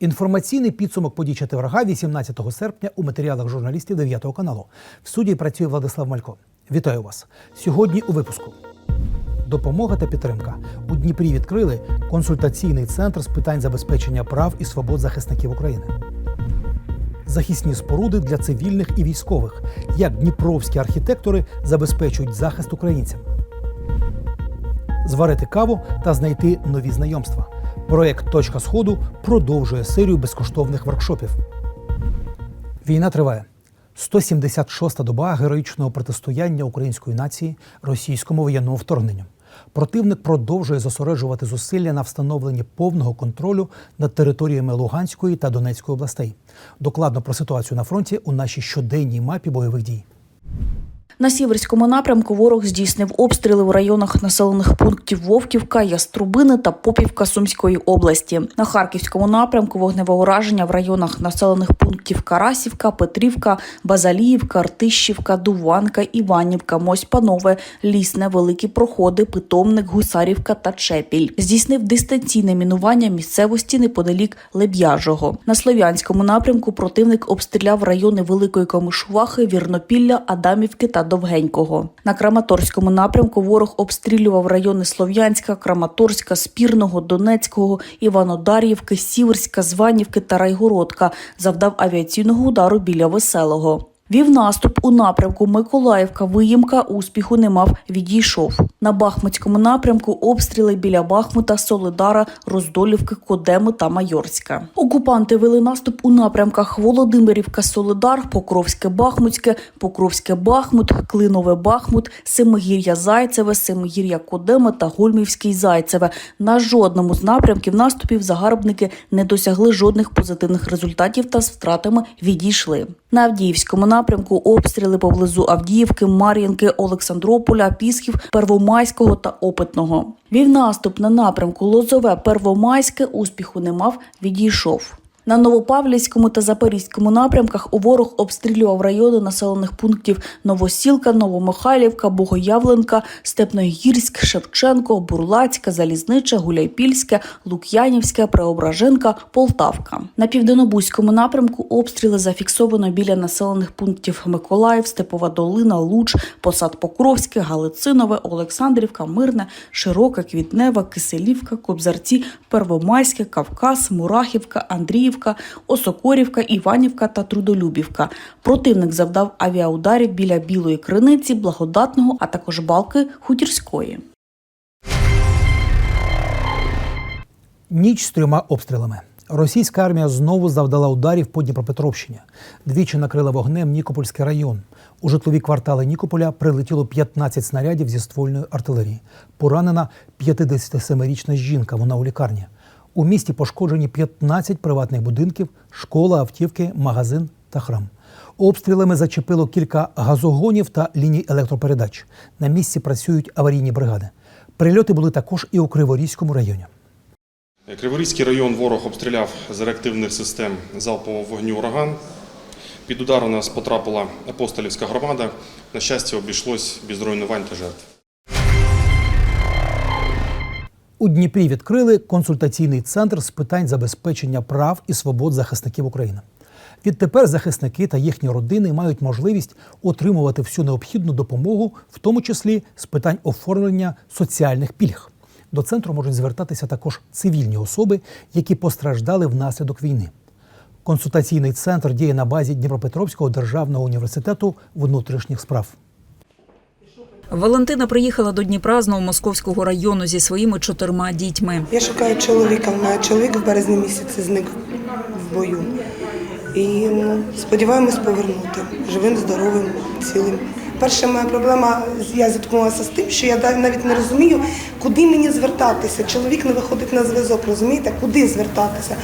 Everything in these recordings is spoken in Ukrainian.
Інформаційний підсумок подій четверга 18 серпня у матеріалах журналістів 9 каналу. В студії працює Владислав Малько. Вітаю вас сьогодні. У випуску допомога та підтримка у Дніпрі відкрили консультаційний центр з питань забезпечення прав і свобод захисників України. Захисні споруди для цивільних і військових, як дніпровські архітектори забезпечують захист українцям. Зварити каву та знайти нові знайомства. Проект Точка Сходу продовжує серію безкоштовних воркшопів. Війна триває. 176-та доба героїчного протистояння української нації російському воєнному вторгненню. Противник продовжує зосереджувати зусилля на встановленні повного контролю над територіями Луганської та Донецької областей. Докладно про ситуацію на фронті у нашій щоденній мапі бойових дій. На сіверському напрямку ворог здійснив обстріли в районах населених пунктів Вовківка, Яструбини та Попівка Сумської області. На харківському напрямку вогневе ураження в районах населених пунктів Карасівка, Петрівка, Базаліївка, Артищівка, Дуванка, Іванівка, Мось-Панове, Лісне, Великі Проходи, Питомник, Гусарівка та Чепіль. Здійснив дистанційне мінування місцевості неподалік Леб'яжого. На слов'янському напрямку противник обстріляв райони Великої Камишувахи, Вірнопілля, Адамівки та Довгенького. На Краматорському напрямку ворог обстрілював райони Слов'янська, Краматорська, Спірного, Донецького, Іванодар'ївки, Сіверська, Званівки та Райгородка. Завдав авіаційного удару біля Веселого. Вів наступ у напрямку Миколаївка, Виїмка успіху не мав, відійшов. На Бахмутському напрямку обстріли біля Бахмута, Солидара, Роздолівки, Кодеми та Майорська. Окупанти вели наступ у напрямках Володимирівка, Солидар, Покровське, Бахмутське, Покровське, Бахмут, Клинове, Бахмут, Семигір'я, Зайцеве, Семигір'я, Кодеми та Гольмівський, Зайцеве. На жодному з напрямків наступів загарбники не досягли жодних позитивних результатів та з втратами відійшли. На Авдіївському напрямку обстріли поблизу Авдіївки, Мар'їнки, Олександрополя, Пісків, Первомайського та Опитного. Вів наступ на напрямку Лозове, Первомайське успіху не мав, відійшов. На Новопавлівському та Запорізькому напрямках у ворог обстрілював райони населених пунктів Новосілка, Новомихайлівка, Богоявленка, Степногірськ, Шевченко, Бурлацька, Залізнича, Гуляйпільське, Лук'янівське, Преображенка, Полтавка. На південнобузькому напрямку обстріли зафіксовано біля населених пунктів Миколаїв, Степова Долина, Луч, Посад Покровське, Галицинове, Олександрівка, Мирне, Широка, Квітнева, Киселівка, Кобзарці, Первомайське, Кавказ, Мурахівка, Андріївка, Осокорівка, Іванівка та Трудолюбівка. Противник завдав авіаударів біля Білої Криниці, Благодатного, а також Балки Хутірської. Ніч з трьома обстрілами. Російська армія знову завдала ударів по Дніпропетровщині. Двічі накрила вогнем Нікопольський район. У житлові квартали Нікополя прилетіло 15 снарядів зі ствольної артилерії. Поранена 57-річна жінка. Вона у лікарні. У місті пошкоджені 15 приватних будинків, школа, автівки, магазин та храм. Обстрілами зачепило кілька газогонів та ліній електропередач. На місці працюють аварійні бригади. Прильоти були також і у Криворізькому районі. Криворізький район ворог обстріляв з реактивних систем залпового вогню ураган. Під удар у нас потрапила апостолівська громада. На щастя, обійшлось без руйнувань та жертв. У Дніпрі відкрили консультаційний центр з питань забезпечення прав і свобод захисників України. Відтепер захисники та їхні родини мають можливість отримувати всю необхідну допомогу, в тому числі з питань оформлення соціальних пільг. До центру можуть звертатися також цивільні особи, які постраждали внаслідок війни. Консультаційний центр діє на базі Дніпропетровського державного університету внутрішніх справ. Валентина приїхала до Дніпра з Новомосковського району зі своїми чотирма дітьми. Я шукаю чоловіка. У чоловік в березні місяці зник в бою. І ну, сподіваємось повернути живим, здоровим, цілим. Перша моя проблема, я зіткнулася з тим, що я навіть не розумію, куди мені звертатися. Чоловік не виходить на зв'язок, розумієте, куди звертатися.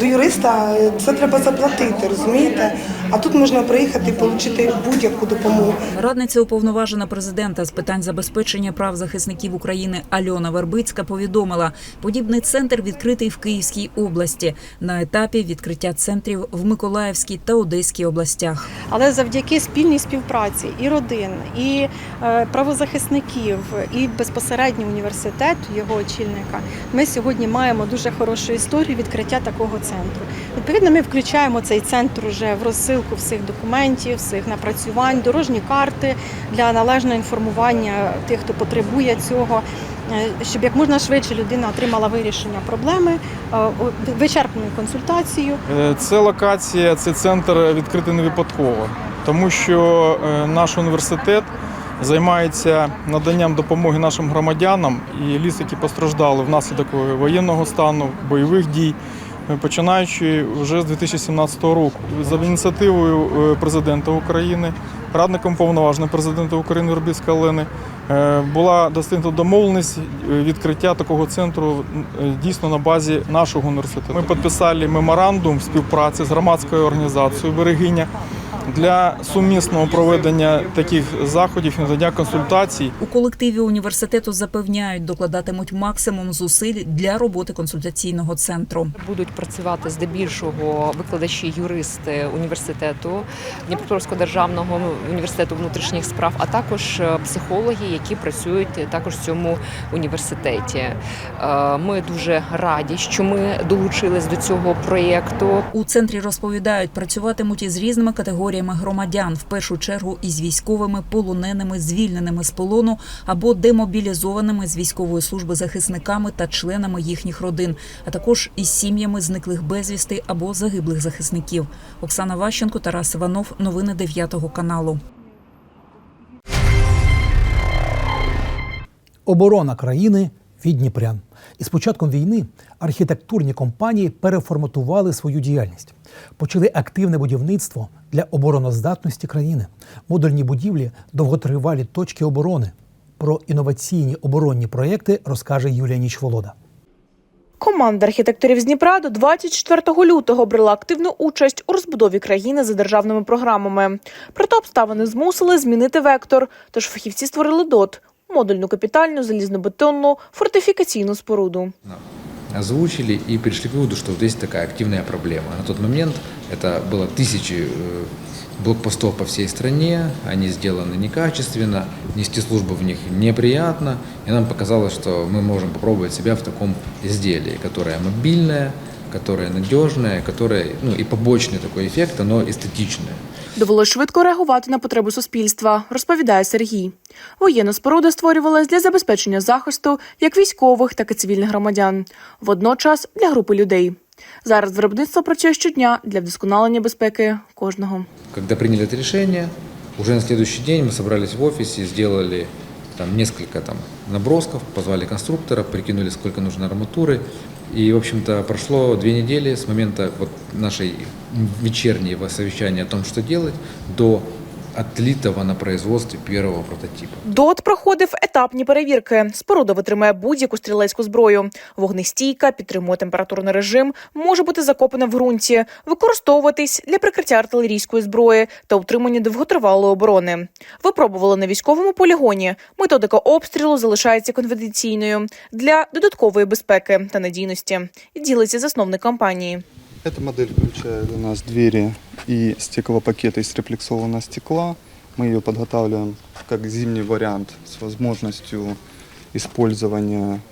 До юриста це треба заплатити, розумієте? А тут можна приїхати і отримати будь-яку допомогу. Радниця уповноважена президента з питань забезпечення прав захисників України Альона Вербицька повідомила, подібний центр відкритий в Київській області на етапі відкриття центрів в Миколаївській та Одеській областях. Але завдяки спільній співпраці і родин, і е, правозахисників, і безпосередньо університет його очільника. Ми сьогодні маємо дуже хорошу історію відкриття такого центру. Відповідно, ми включаємо цей центр уже в розсилку всіх документів, всіх напрацювань, дорожні карти для належного інформування тих, хто потребує цього. е, Щоб як можна швидше людина отримала вирішення проблеми, е, вичерпну консультацію, Е, Це локація, цей центр відкритий не випадково, тому що наш університет займається наданням допомоги нашим громадянам і ліс, які постраждали внаслідок воєнного стану, бойових дій. Е, Починаючи вже з 2017 року, за ініціативою е, президента України, радником повноважного президента України Вербицька Олени, е, була достигнута домовленість відкриття такого центру дійсно на базі нашого університету. Ми підписали меморандум співпраці з громадською організацією Берегиня для сумісного проведення таких заходів надання консультацій У колективі університету запевняють, докладатимуть максимум зусиль для роботи консультаційного центру. Будуть працювати здебільшого викладачі юристи університету Дніпропетровського державного університету внутрішніх справ, а також е, психологи, які працюють також в цьому університеті. Е, Ми дуже раді, що ми долучились до цього проєкту. У центрі розповідають, працюватимуть із різними категоріями громадян, в першу чергу із військовими, полоненими, звільненими з полону або демобілізованими з військової служби захисниками та членами їхніх родин, а також із сім'ями зниклих безвісти або загиблих захисників. Оксана Ващенко, Тарас Іванов. Новини 9 каналу. Оборона країни від Дніпрян. І з початком війни архітектурні компанії переформатували свою діяльність. Почали активне будівництво для обороноздатності країни, модульні будівлі, довготривалі точки оборони. Про інноваційні оборонні проекти розкаже Юлія Нічволода. Команда архітекторів з Дніпра до 24 лютого брала активну участь у розбудові країни за державними програмами. Проте обставини змусили змінити вектор. Тож фахівці створили ДОТ модульну капітальну залізнобетонну фортифікаційну споруду. озвучили и пришли к выводу, что вот есть такая активная проблема. На тот момент это было тысячи э, блокпостов по всей стране, они сделаны некачественно, нести службу в них неприятно, и нам показалось, что мы можем попробовать себя в таком изделии, которое мобильное, которое надежное, которое, ну и побочный такой эффект, оно эстетичное. Довелось швидко реагувати на потреби суспільства, розповідає Сергій. Воєнна споруда створювалась для забезпечення захисту як військових, так і цивільних громадян. Водночас для групи людей. Зараз виробництво працює щодня для вдосконалення безпеки кожного. Когда приняли это решение, уже на следующий день мы собрались в офисе, сделали там несколько там набросков, позвали конструктора, прикинули, сколько нужно арматуры. И, в общем-то, прошло две недели с момента вот нашей вечернего совещания о том, что делать, до отлитого на производстве первого прототипа. ДОТ проходив етапні перевірки. Споруда витримає будь-яку стрілецьку зброю. Вогнестійка, підтримує температурний режим, може бути закопана в ґрунті, використовуватись для прикриття артилерійської зброї та утримання довготривалої оборони. Випробували на військовому полігоні. Методика обстрілу залишається конфіденційною для додаткової безпеки та надійності. Ділиться засновник компанії. Эта модель включает у нас двери и стеклопакеты из рефлексованного стекла. Мы ее подготавливаем как зимний вариант с возможностью использования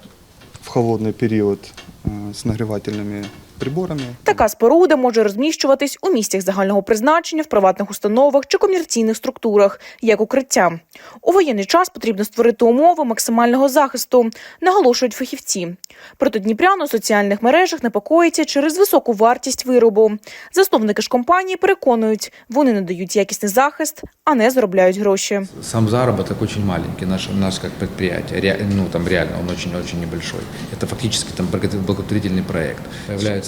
в холодный период э, с нагревательными приборами. Така споруда може розміщуватись у місцях загального призначення, в приватних установах чи комерційних структурах, як укриття. У воєнний час потрібно створити умови максимального захисту, наголошують фахівці. Проте Дніпрян у соціальних мережах непокоїться через високу вартість виробу. Засновники ж компанії переконують, вони надають якісний захист, а не заробляють гроші. Сам заработок очень маленький, наш, наш как предприятие, ре- ну там реально он очень-очень небольшой. Это фактически там благо- благотворительный проект.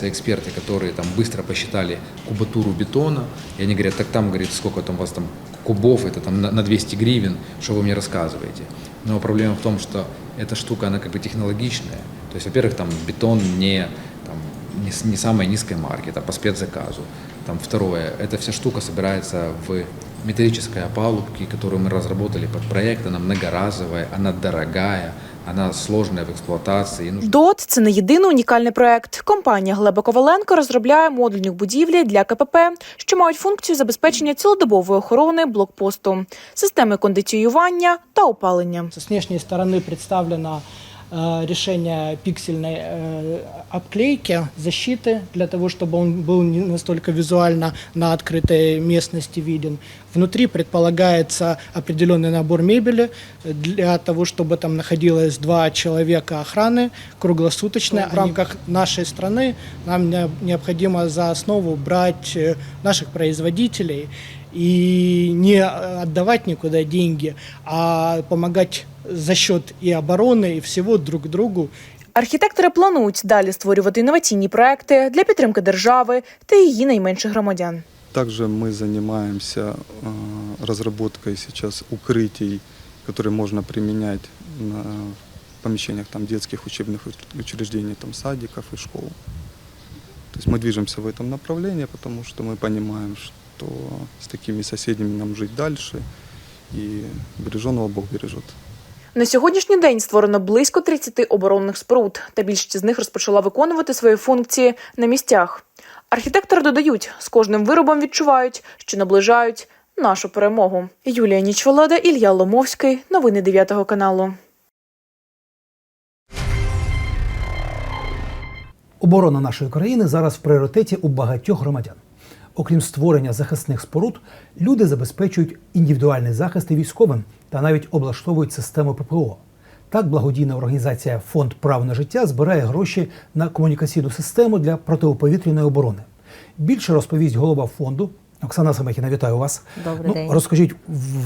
Появляются эксперты, которые там быстро посчитали кубатуру бетона, и они говорят, так там, говорит, сколько там у вас там кубов, это там на на 200 гривен, что вы мне рассказываете. Но проблема в том, что эта штука, она как бы технологичная. То есть, во-первых, там бетон не, там, не, не самой низкой марки, это по спецзаказу. Там второе, эта вся штука собирается в металлической опалубке, которую мы разработали под проект, она многоразовая, она дорогая, она сложная в эксплуатации. и нужно ДОТ це не єдиний унікальний проект. Компанія Глеба Коваленко розробляє модульні будівлі для КПП, що мають функцію забезпечення цілодобової охорони блокпосту, системи кондиціювання та опалення. С внешней стороны представлено э, решение пиксельной э, обклейки, защиты, для того, чтобы он был не настолько визуально на открытой местности виден. Внутри предполагается определенный набор мебели для того, чтобы там находилось два человека охраны круглосуточно. В рамках нашей страны нам не- необходимо за основу брать э, наших производителей и не отдавать никуда деньги, а помогать за счет и обороны, и всего друг другу. Архітектори планують далі створювати інноваційні проекти для підтримки держави та її найменших громадян. Также мы занимаемся э, разработкой сейчас укрытий, которые можно применять на помещениях там, детских учебных уч- учреждений, там, садиков и школ. То есть мы движемся в этом направлении, потому что мы понимаем, что с такими соседями нам жить дальше, и береженого Бог бережет. На сьогоднішній день створено близько 30 оборонних споруд, та більшість з них розпочала виконувати свої функції на місцях. Архітектори додають, з кожним виробом відчувають, що наближають нашу перемогу. Юлія Нічволода, Ілля Ломовський. Новини 9 каналу. Оборона нашої країни зараз в пріоритеті у багатьох громадян. Окрім створення захисних споруд, люди забезпечують індивідуальний захист і військовим та навіть облаштовують систему ППО. Так, благодійна організація Фонд прав на життя збирає гроші на комунікаційну систему для протиповітряної оборони. Більше розповість голова фонду Оксана Самехіна. Вітаю вас. Добрий ну, день. Розкажіть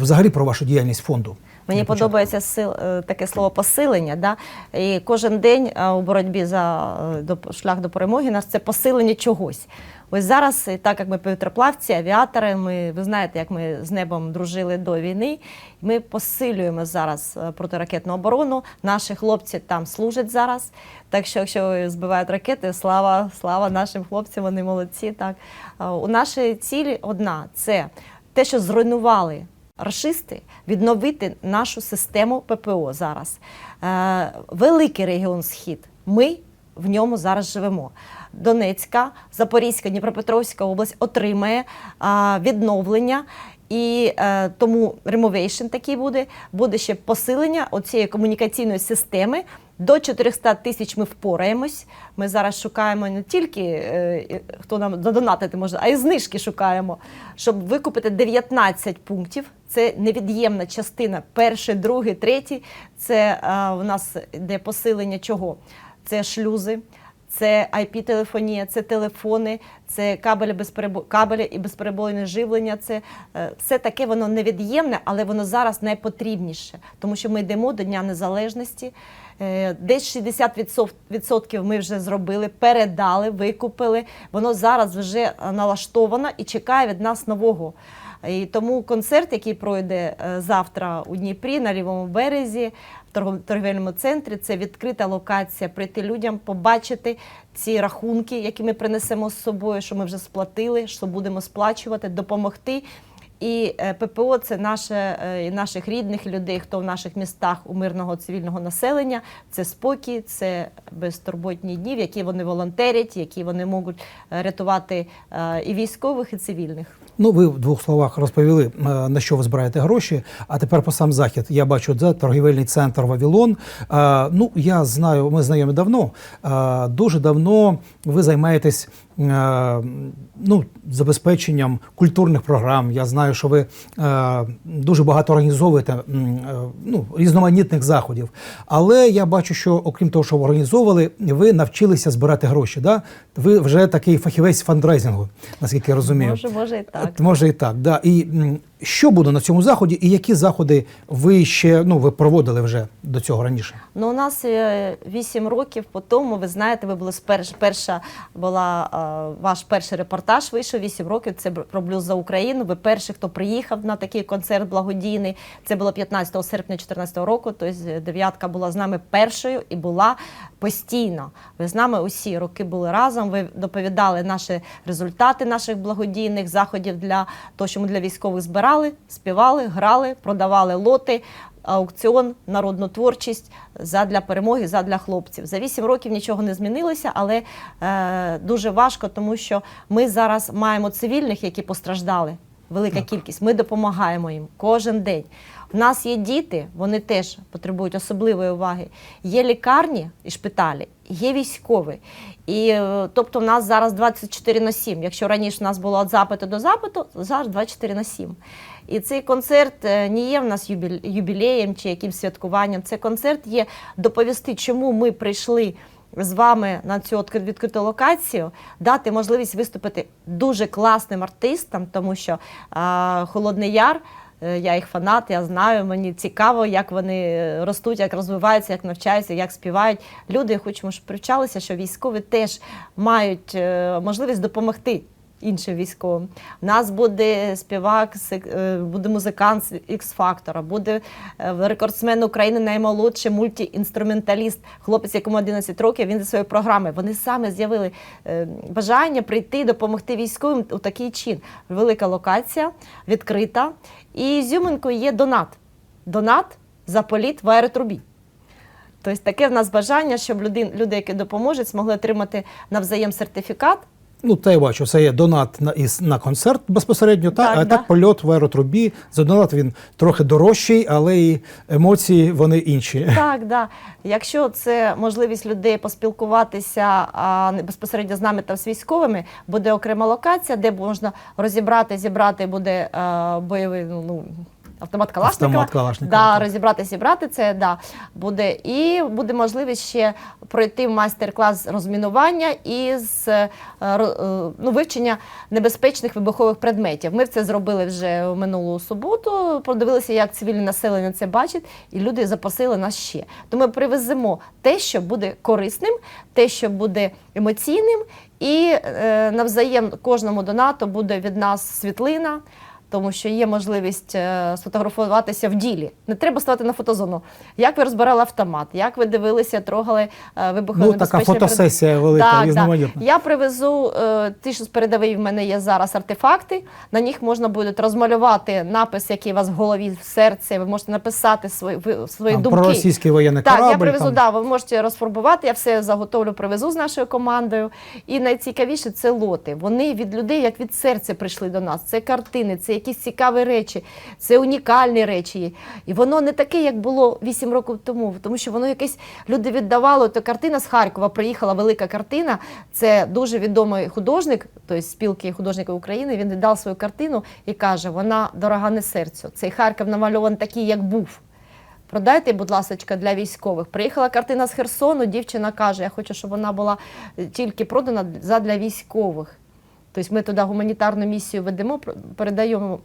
взагалі про вашу діяльність фонду. Мені подобається сил, е, таке слово посилення. Да? І кожен день е, у боротьбі за е, до, шлях до перемоги нас це посилення чогось. Ось зараз, так як ми повітроплавці, авіатори, ми, ви знаєте, як ми з небом дружили до війни, ми посилюємо зараз е, протиракетну оборону. Наші хлопці там служать зараз. Так що, якщо збивають ракети, слава, слава нашим хлопцям, вони молодці. Так. Е, У нашій цілі одна це те, що зруйнували рашисти відновити нашу систему ППО зараз. Е, великий регіон Схід. Ми в ньому зараз живемо. Донецька, Запорізька, Дніпропетровська область отримає відновлення. І е, тому ремовейшн такий буде, буде ще посилення оцієї комунікаційної системи. До 400 тисяч ми впораємось. Ми зараз шукаємо не тільки е, хто нам задонатити може, а й знижки шукаємо, щоб викупити 19 пунктів. Це невід'ємна частина. Перший, другий, третій. Це е, у нас йде посилення чого? Це шлюзи. Це IP-телефонія, це телефони, це кабелі, безперебо... кабелі і безперебойне живлення. Це е, все таке воно невід'ємне, але воно зараз найпотрібніше, тому що ми йдемо до Дня Незалежності. Е, Десь 60% ми вже зробили, передали, викупили. Воно зараз вже е, налаштовано і чекає від нас нового. І тому концерт, який пройде завтра у Дніпрі на лівому березі, в торгівельному центрі, це відкрита локація. Прийти людям, побачити ці рахунки, які ми принесемо з собою, що ми вже сплатили, що будемо сплачувати, допомогти. І е, ППО це наше е, і наших рідних людей, хто в наших містах у мирного цивільного населення. Це спокій, це безтурботні дні, в які вони волонтерять, які вони можуть е, рятувати і військових, і цивільних. Ну, ви в двох словах розповіли, е, на що ви збираєте гроші. А тепер по сам захід. Я бачу, це торгівельний центр Вавілон. Е, Ну, я знаю, ми знайомі давно. Е, Дуже давно ви займаєтесь ну, забезпеченням культурних програм. Я знаю, що ви е, дуже багато організовуєте е, ну, різноманітних заходів. Але я бачу, що окрім того, що ви організовували, ви навчилися збирати гроші. Да? Ви вже такий фахівець фандрайзингу, наскільки я розумію. Може, може і так. Може і так, да. І що буде на цьому заході, і які заходи ви ще ну ви проводили вже до цього раніше? Ну, у нас е, вісім років по тому, ви знаєте, ви були сперш, перша була е, ваш перший репортаж. Вийшов вісім років. Це про блюз за Україну. Ви перший, хто приїхав на такий концерт благодійний. Це було 15 серпня 2014 року. Тобто дев'ятка була з нами першою і була постійно. Ви з нами усі роки були разом. Ви доповідали наші результати наших благодійних заходів для того, що ми для військових збирали, співали, грали, продавали лоти. аукціон, народну творчість задля перемоги, задля хлопців. За 8 років нічого не змінилося, але е, дуже важко, тому що ми зараз маємо цивільних, які постраждали. Велика кількість. Ми допомагаємо їм кожен день. В нас є діти, вони теж потребують особливої уваги. Є лікарні і шпиталі, є військові. І е, тобто, в нас зараз 24 на 7. Якщо раніше в нас було від запиту до запиту, зараз 24 на 7. І цей концерт е, не є в нас юбілеєм чи якимсь святкуванням. Цей концерт є доповісти, чому ми прийшли з вами на цю відкри- відкриту локацію, дати можливість виступити дуже класним артистам, тому що а, Холодний Яр. е, Я їх фанат, я знаю, мені цікаво, як вони е, ростуть, як розвиваються, як навчаються, як співають. Люди хочемо, щоб привчалися, що військові теж мають е, можливість допомогти іншим військовим. У нас буде співак, е, буде музикант з X-фактора, буде е, рекордсмен України наймолодший мультіінструменталіст, хлопець, якому 11 років, він зі своєю програмою. Вони саме з'явили е, бажання прийти допомогти військовим у такий чин. Велика локація, відкрита. І зюминкою є донат. Донат за політ в аеротрубі. Тобто таке в нас бажання, щоб люди, люди, які допоможуть, змогли отримати навзаєм сертифікат. Ну, та я бачу, це є донат на, із, на концерт безпосередньо, та, Так, а да. так польот в аеротрубі. За донат він трохи дорожчий, але і емоції вони інші. Так, да. Якщо це можливість людей поспілкуватися а, безпосередньо з нами та з військовими, буде окрема локація, де можна розібрати, зібрати буде а, бойовий ну, ну, автомат Калашникова. Автомат Калашникова, Да, так. розібрати, зібрати це да, буде. І буде можливість ще пройти майстер-клас розмінування і з е, е, ну, вивчення небезпечних вибухових предметів. Ми це зробили вже в минулу суботу. Подивилися, як цивільне населення це бачить, і люди запросили нас ще. То ми привеземо те, що буде корисним, те, що буде емоційним, і е, навзаєм кожному донату буде від нас світлина. Тому що є можливість е, сфотографуватися в ділі. Не треба ставати на фотозону. Як ви розбирали автомат, як ви дивилися, трогали е, Ну, така фотосесія велика, різноманітна. Я привезу е, ті, що з передової в мене є зараз артефакти. На них можна буде розмалювати напис, який у вас в голові, в серці. Ви можете написати свої, ви- свої Там, думки. про російський воєнний Так, корабль. я привезу, там. да, ви можете розфарбувати, я все заготовлю, привезу з нашою командою. І найцікавіше це лоти. Вони від людей, як від серця, прийшли до нас. Це картини, це якісь цікаві речі, це унікальні речі. І воно не таке, як було 8 років тому, тому що воно якесь люди віддавало. То картина з Харкова приїхала велика картина. Це дуже відомий художник, тобто спілки художників України. Він віддав свою картину і каже: вона дорога не серцю. Цей Харків намальований такий, як був. Продайте, будь ласка, для військових. Приїхала картина з Херсону. Дівчина каже: Я хочу, щоб вона була е, тільки продана задля військових. Тобто ми туди гуманітарну місію ведемо, передаємо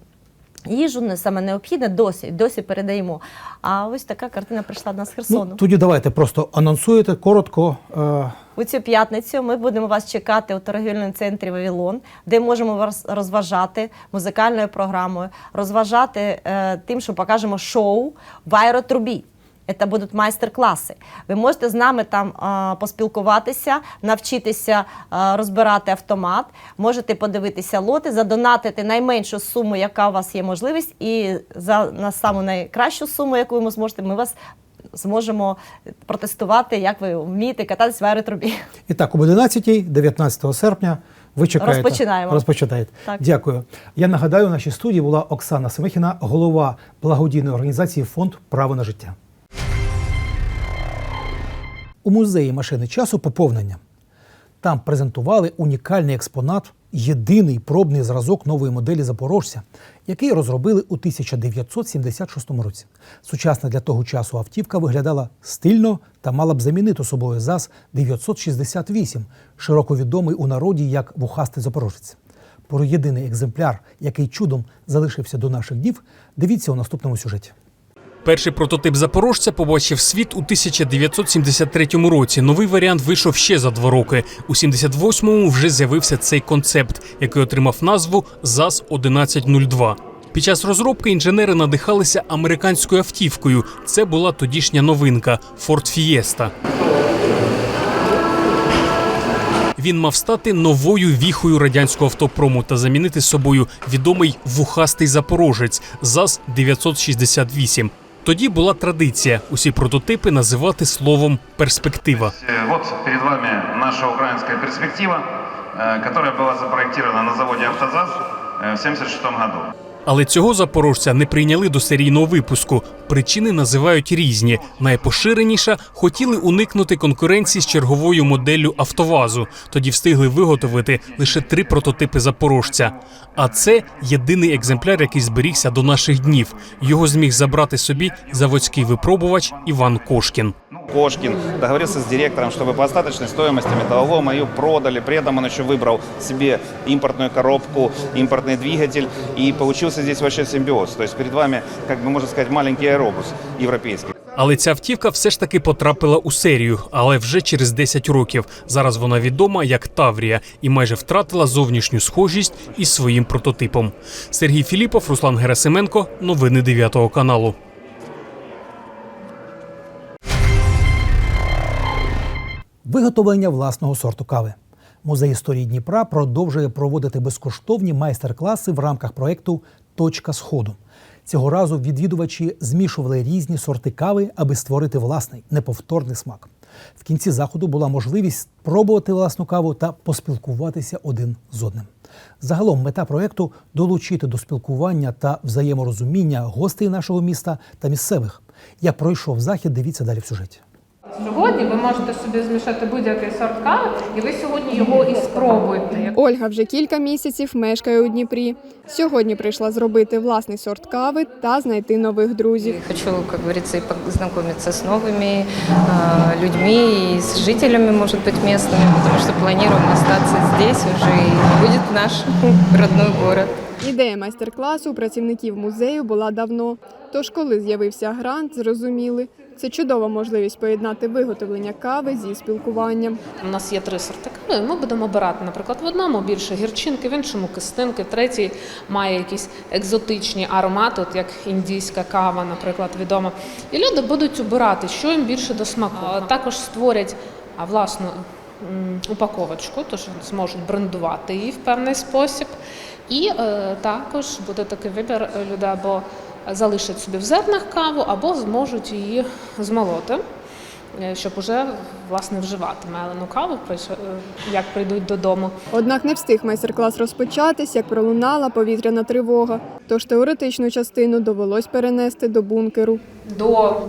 їжу, не саме необхідне, досі, досі передаємо. А ось така картина прийшла до нас з Херсону. Ну, тоді давайте просто анонсуєте коротко. Е, У цю п'ятницю ми будемо вас чекати у торгівельному центрі Вавилон, де можемо вас розважати музикальною програмою, розважати е, тим, що покажемо шоу в аеротрубі. Це будуть майстер-класи. Ви можете з нами там а, поспілкуватися, навчитися а, розбирати автомат, можете подивитися лоти, задонатити найменшу суму, яка у вас є можливість, і за на саму найкращу суму, яку ви зможете, ми вас зможемо протестувати, як ви вмієте кататись в аеротрубі. і так, об 11 19 серпня ви чекаєте. Розпочинаємо. Розпочинаєте. Так. Дякую. Я нагадаю, у нашій студії була Оксана Семихіна, голова благодійної організації Фонд Право на життя. У музеї машини часу поповнення. Там презентували унікальний експонат, єдиний пробний зразок нової моделі запорожця, який розробили у 1976 році. Сучасна для того часу автівка виглядала стильно та мала б замінити собою ЗАЗ 968, широко відомий у народі як вухастий запорожець. Про єдиний екземпляр, який чудом залишився до наших днів, дивіться у наступному сюжеті. Перший прототип запорожця побачив світ у 1973 році. Новий варіант вийшов ще за два роки. У 78-му вже з'явився цей концепт, який отримав назву ЗАЗ 1102. Під час розробки інженери надихалися американською автівкою. Це була тодішня новинка Ford Fiesta. Він мав стати новою віхою радянського автопрому та замінити собою відомий вухастий запорожець ЗАЗ 968. Тоді була традиція усі прототипи називати словом перспектива. Э, Вот перед вами наша украинская перспектива, э, которая была запроектирована на заводе «Автозаз» э, в 1976 году. Але цього запорожця не прийняли до серійного випуску. Причини називають різні. Найпоширеніша хотіли уникнути конкуренції з черговою моделлю автовазу. Тоді встигли виготовити лише три прототипи запорожця. А це єдиний екземпляр, який зберігся до наших днів. Його зміг забрати собі заводський випробувач Іван Кошкін. Кошкин договорился с директором, чтобы по остаточной стоимости металлолома ее продали. При этом он еще выбрал себе импортную коробку, импортный двигатель. И получился здесь вообще симбиоз. То есть перед вами, как бы можно сказать, маленький аэробус европейский. Але ця автівка все ж таки потрапила у серію, але вже через 10 років. Зараз вона відома як Таврія і майже втратила зовнішню схожість із своїм прототипом. Сергій Філіпов, Руслан Герасименко. Новини 9 каналу. Виготовлення власного сорту кави. Музей історії Дніпра продовжує проводити безкоштовні майстер-класи в рамках проєкту Точка Сходу. Цього разу відвідувачі змішували різні сорти кави, аби створити власний неповторний смак. В кінці заходу була можливість спробувати власну каву та поспілкуватися один з одним. Загалом мета проєкту долучити до спілкування та взаєморозуміння гостей нашого міста та місцевих. Як пройшов захід, дивіться далі в сюжеті. Сьогодні ви можете собі змішати будь-який сорт кави, і ви сьогодні його і спробуєте. Ольга вже кілька місяців мешкає у Дніпрі. Сьогодні прийшла зробити власний сорт кави та знайти нових друзів. Хочу, как говорится, и познакомиться с новыми э, людьми и с жителями, может быть, местными, потому что планируем остаться здесь уже и будет наш родной город. Ідея майстер-класу у працівників музею була давно. Тож, коли з'явився грант, зрозуміли, це чудова можливість поєднати виготовлення кави зі спілкуванням. У нас є три сорти кави. Ми будемо обирати, наприклад, в одному більше гірчинки, в іншому кистинки, в третій має якісь екзотичні аромати, от як індійська кава, наприклад, відома. І люди будуть обирати, що їм більше до смаку. Також створять власну упаковочку, тож зможуть брендувати її в певний спосіб. І е, також буде такий вибір е, люди або залишать собі в зернах каву, або зможуть її змолоти, е, щоб уже власне вживати мелену каву, е, як прийдуть додому. Однак не встиг майстер-клас розпочатись, як пролунала повітряна тривога. Тож теоретичну частину довелось перенести до бункеру. До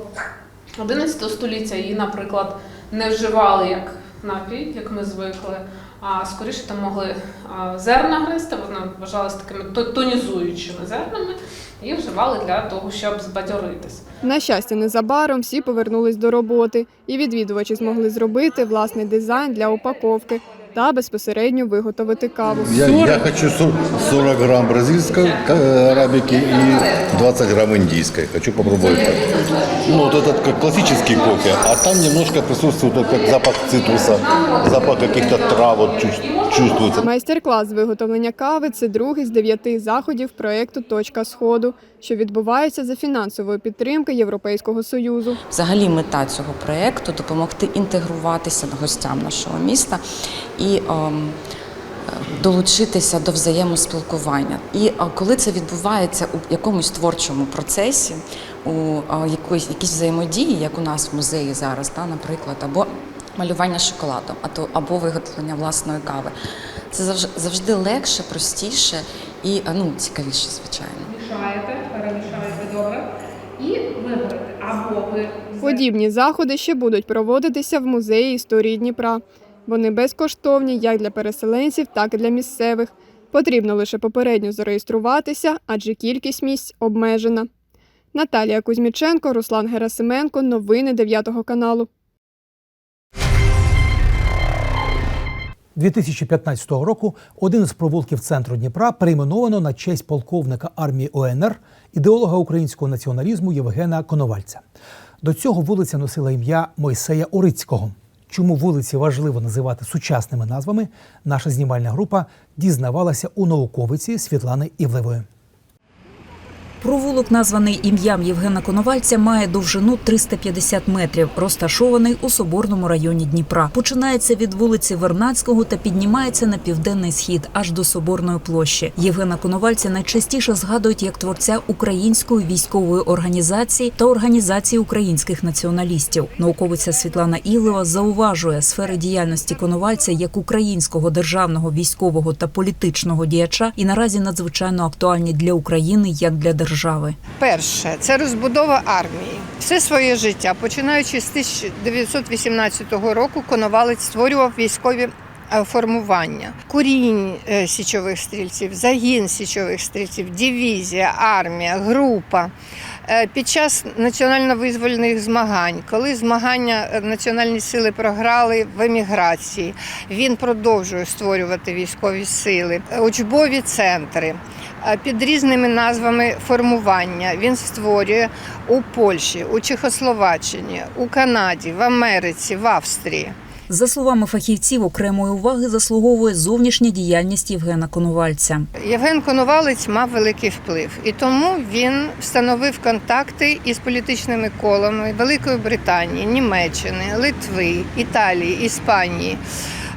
11 століття її, наприклад, не вживали як напій, як ми звикли, а скоріше там могли зерна гристи, вони вважалися такими тонізуючими зернами, і вживали для того, щоб збадьоритись. На щастя, незабаром всі повернулись до роботи, і відвідувачі змогли зробити власний дизайн для упаковки та безпосередньо виготовити каву. Я, я хочу 40 грамм бразильской э, арабики и 20 грамм индийской. Хочу попробовать. так. Ну, вот этот классический кофе, а там немножко присутствует вот как запах цитруса, запах каких-то трав вот чувствуется. Майстер-клас з виготовлення кави це другий з дев'яти заходів проєкту Точка Сходу, що відбувається за фінансової підтримки Європейського союзу. Взагалі мета цього проєкту допомогти інтегруватися гостям нашого міста і ем, е, долучитися до взаємоспілкування. І е, коли це відбувається у якомусь творчому процесі, у е, якоїсь якійсь взаємодії, як у нас в музеї зараз, та, наприклад, або малювання шоколадом, а то або виготовлення власної кави. Це завж- завжди легше, простіше і ну, цікавіше, звичайно. Мішаєте, перемішаєте добре і виберете або ви Подібні заходи ще будуть проводитися в музеї історії Дніпра. Вони безкоштовні як для переселенців, так і для місцевих. Потрібно лише попередньо зареєструватися, адже кількість місць обмежена. Наталія Кузьміченко, Руслан Герасименко. Новини 9 каналу. 2015 року один із провулків центру Дніпра перейменовано на честь полковника армії ОНР, ідеолога українського націоналізму Євгена Коновальця. До цього вулиця носила ім'я Мойсея Орицького. Чому вулиці важливо називати сучасними назвами, наша знімальна група дізнавалася у науковиці Світлани Івлевої. Провулок, названий ім'ям Євгена Коновальця, має довжину 350 метрів, розташований у Соборному районі Дніпра. Починається від вулиці Вернадського та піднімається на південний схід аж до Соборної площі. Євгена Коновальця найчастіше згадують як творця української військової організації та організації українських націоналістів. Науковиця Світлана Ілева зауважує сфери діяльності Коновальця як українського державного військового та політичного діяча і наразі надзвичайно актуальні для України як для держави. Перше це розбудова армії. Все своє життя, починаючи з 1918 року, Коновалець створював військові е, формування, курінь е, січових стрільців, загін січових стрільців, дивізія, армія, група. Е, Під час національно-визвольних змагань, коли змагання е, національні сили програли в еміграції, він продовжує створювати військові сили, учбові центри. Е, Під різними назвами формування він створює у Польщі, у Чехословаччині, у Канаді, в Америці, в Австрії. За словами фахівців, окремої уваги заслуговує зовнішня діяльність Євгена Коновальця. Євген Коновалець мав великий вплив, і тому він встановив контакти із політичними колами Великої Британії, Німеччини, Литви, Італії, Іспанії.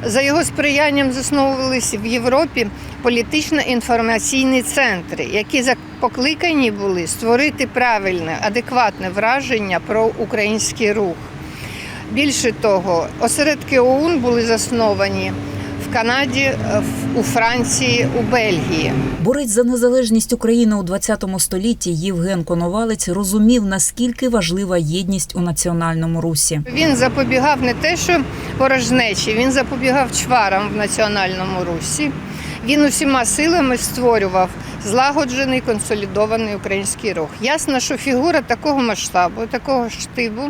За його сприянням засновувалися в Європі політично-інформаційні центри, які покликані були створити правильне, адекватне враження про український рух. Більше того, осередки ОУН були засновані в Канаді, е, у Франції, у Бельгії. Борець за незалежність України у 20 столітті Євген Коновалець розумів, наскільки важлива єдність у національному русі. Він запобігав не те, що ворожнечі, він запобігав чварам в національному русі. Він усіма силами створював злагоджений консолідований український рух. Ясно, що фігура такого масштабу, такого штибу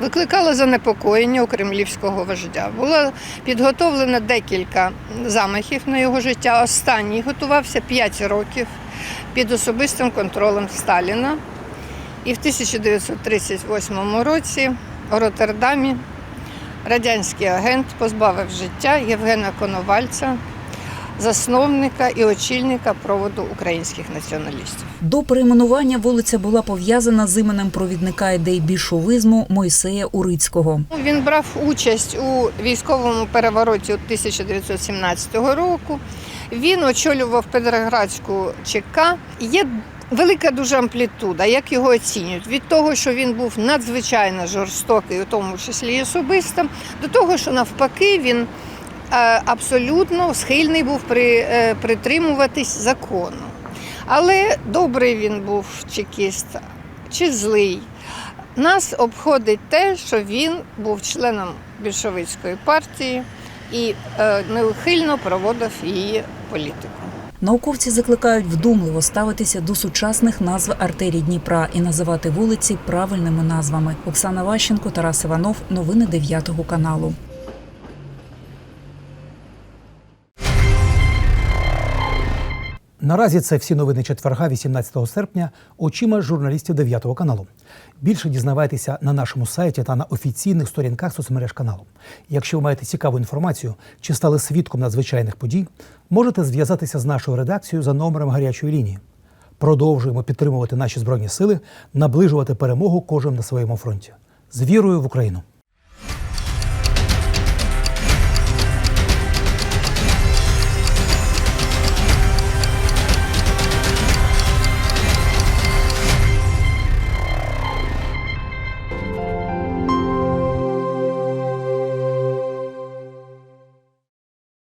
викликала занепокоєння у кремлівського вождя. Було підготовлено декілька замахів на його життя. Останній готувався 5 років під особистим контролем Сталіна. І в 1938 році у Роттердамі радянський агент позбавив життя Євгена Коновальця, засновника і очільника проводу українських націоналістів. До перейменування вулиця була пов'язана з іменем провідника ідей більшовизму Мойсея Урицького. Він брав участь у військовому перевороті 1917 року. Він очолював Петроградську ЧК. Є велика дуже амплітуда, як його оцінюють. Від того, що він був надзвичайно жорстокий, у тому числі і особисто, до того, що навпаки він абсолютно схильний був при, е, притримуватись закону. Але добрий він був чекіст чи злий. Нас обходить те, що він був членом більшовицької партії і е, неухильно проводив її політику. Науковці закликають вдумливо ставитися до сучасних назв артерій Дніпра і називати вулиці правильними назвами. Оксана Ващенко, Тарас Іванов. Новини 9 каналу. Наразі це всі новини четверга, 18 серпня, очима журналістів 9 каналу. Більше дізнавайтеся на нашому сайті та на офіційних сторінках соцмереж каналу. Якщо ви маєте цікаву інформацію чи стали свідком надзвичайних подій, можете зв'язатися з нашою редакцією за номером гарячої лінії. Продовжуємо підтримувати наші збройні сили, наближувати перемогу кожен на своєму фронті. З вірою в Україну!